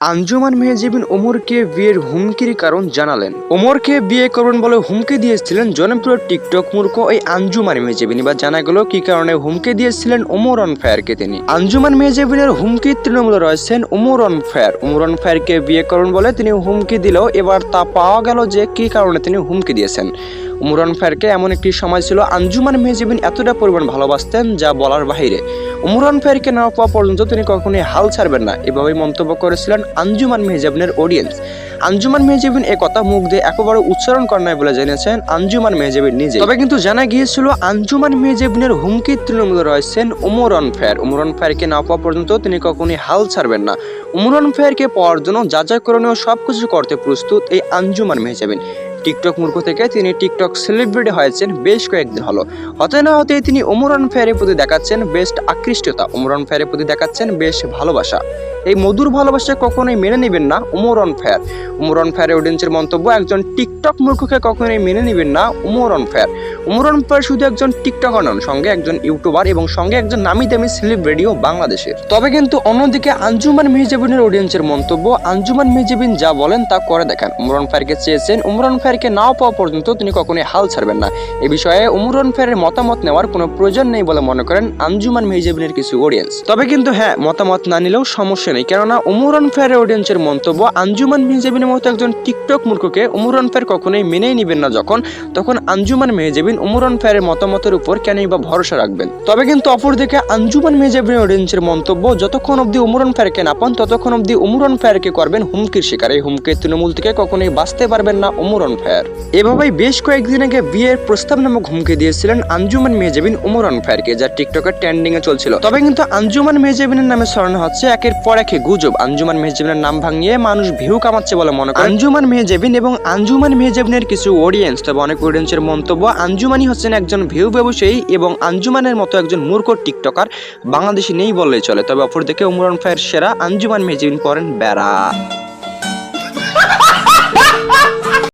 আঞ্জুমান মেহজিবিন ওমরকে বিয়ের হুমকির কারণ জানালেন। ওমরকে বিয়ে করবেন বলে হুমকি দিয়েছিলেন জনপ্রিয় টিকটক মূর্খ এই আঞ্জুমান মেহজিবিন এবার জানা গেল কি কারণে হুমকি দিয়েছিলেন ওমর অন ফায়ারকে তিনি। আঞ্জুমান মেহজিবিনের হুমকির তৃণমূলে রয়েছেন Omar on fire. Omar on ফায়ারকে বিয়ে করবেন বলে তিনি হুমকি দিলেও এবার তা পাওয়া গেল যে কি কারণে তিনি হুমকি দিয়েছেন। উমরান ফায়ারকে এমন একটি সময় ছিল আঞ্জুমান মেহজিবিন এতটা পরিমাণ ভালোবাসতেন যা বলার বাহিরে। উমরান ফায়ারকে না পাওয়া পর্যন্ত তিনি কখনোই হাল ছাড়বেন না। এভাবেই মন্তব্য করেছিলেন আঞ্জুমান মেহজাবিনের অডিয়েন্স আঞ্জুমান মেহজাবিন এ কথা মুখ দিয়ে একেবারে উচ্চারণ করেন নাই বলে জেনেছেন আঞ্জুমান মেহজাবিন নিজে তবে কিন্তু জানা গিয়েছিল আঞ্জুমান মেহজাবিনের হুমকির তৃণমূলে রয়েছেন উমরান ফায়ার। উমরান ফায়ারকে না পাওয়া পর্যন্ত তিনি কখনোই হাল ছাড়বেন না। উমরান ফায়ারকে পাওয়ার জন্য যা যা করণীয় সবকিছু করতে প্রস্তুত এই আঞ্জুমান মেহজাবিন। টিকটক মূর্খ থেকে তিনি টিকটক সেলিব্রিটি হয়েছেন বেশ কয়েকদিন হলো। হতে না হতে তিনি ওমরান ফেয়ারের প্রতি দেখাচ্ছেন বেশ আকৃষ্টতা। ওমরান ফেয়ারের প্রতি দেখাচ্ছেন বেশ ভালোবাসা। এই মধুর ভালোবাসা কখনোই মেনে নেবেন না উমরন ফায়ার। উমরন ফায়ারের অডিয়েন্সের মন্তব্য, একজন টিকটক মূর্খকে কখনোই মেনে নেবেন না উমরন ফায়ার। উমরন ফায়ার শুধু একজন টিকটকার নন, সঙ্গে একজন ইউটিউবার এবং সঙ্গে একজন নামি দামি সেলিব্রিটিও বাংলাদেশের। তবে কিন্তু অন্যদিকে আঞ্জুমান মেহজাবিনের অডিয়েন্সের মন্তব্য, আঞ্জুমান মেহজাবিন যা বলেন তা করে দেখান। উমরন ফায়ারকে চেয়েছেন উমরন ফায়ারকে নাও পাওয়া পর্যন্ত তিনি কখনোই হাল ছাড়বেন না। এ বিষয়ে উমরন ফায়ারের মতামত নেওয়ার কোনো প্রয়োজন নেই বলে মনে করেন আঞ্জুমান মেহজাবিনের কিছু অডিয়েন্স তবে কিন্তু হ্যাঁ মতামত না নিলেও সমস্যা কেননা উমরন ফায়ারের অডিয়েন্সের মন্তব্য, আঞ্জুমান মেহজাবিনের মতো একজন টিকটক মূর্খকে উমরন ফায়ার কখনোই মেনেই নেবেন না যখন, তখন আঞ্জুমান মেহজাবিন উমরন ফায়ারের মতামতের উপর কেনই বা ভরসা রাখবেন। তবে কিন্তু অপরদিকে, আঞ্জুমান মেহজাবিনের অডিয়েন্সের মন্তব্য, যতক্ষণ অবধি উমরন ফায়ারকে না পান, ততক্ষণ অবধি উমরন ফায়ারকে করবেন হুমকির শিকার। এই হুমকির তৃণমূল থেকে কখনোই বাঁচতে পারবেন না উমরন ফায়ার। এভাবেই বেশ কয়েকদিন আগে বিয়ের প্রস্তাব নামক হুমকি দিয়েছিলেন আঞ্জুমান মেহজাবিন উমরন ফায়ারকে, যা টিকটকের ট্রেন্ডিং এ চলছিল। তবে কিন্তু আঞ্জুমান মেহজাবিনের নামে ছড়ানো হচ্ছে একের পর একে গুজব, আঞ্জুমান মেহজেবিনের নাম ভাঙিয়ে মানুষ ভিউ কামাচ্ছে বলে মনে করে। আঞ্জুমান মেহজেবিন এবং আঞ্জুমান মেহজেবিনের কিছু অডিয়েন্স তবে অনেক অডিয়েন্সের মন্তব্য আঞ্জুমানি হচ্ছেন একজন ভিউ ব্যবসায়ী এবং আঞ্জুমানের মতো একজন মূর্খ টিকটকার। বাংলাদেশি নেই বললেই চলে, তবে অপরদিকে উমরান ফায়ার সেরা আঞ্জুমান মেহজেবিন করেন বেড়া।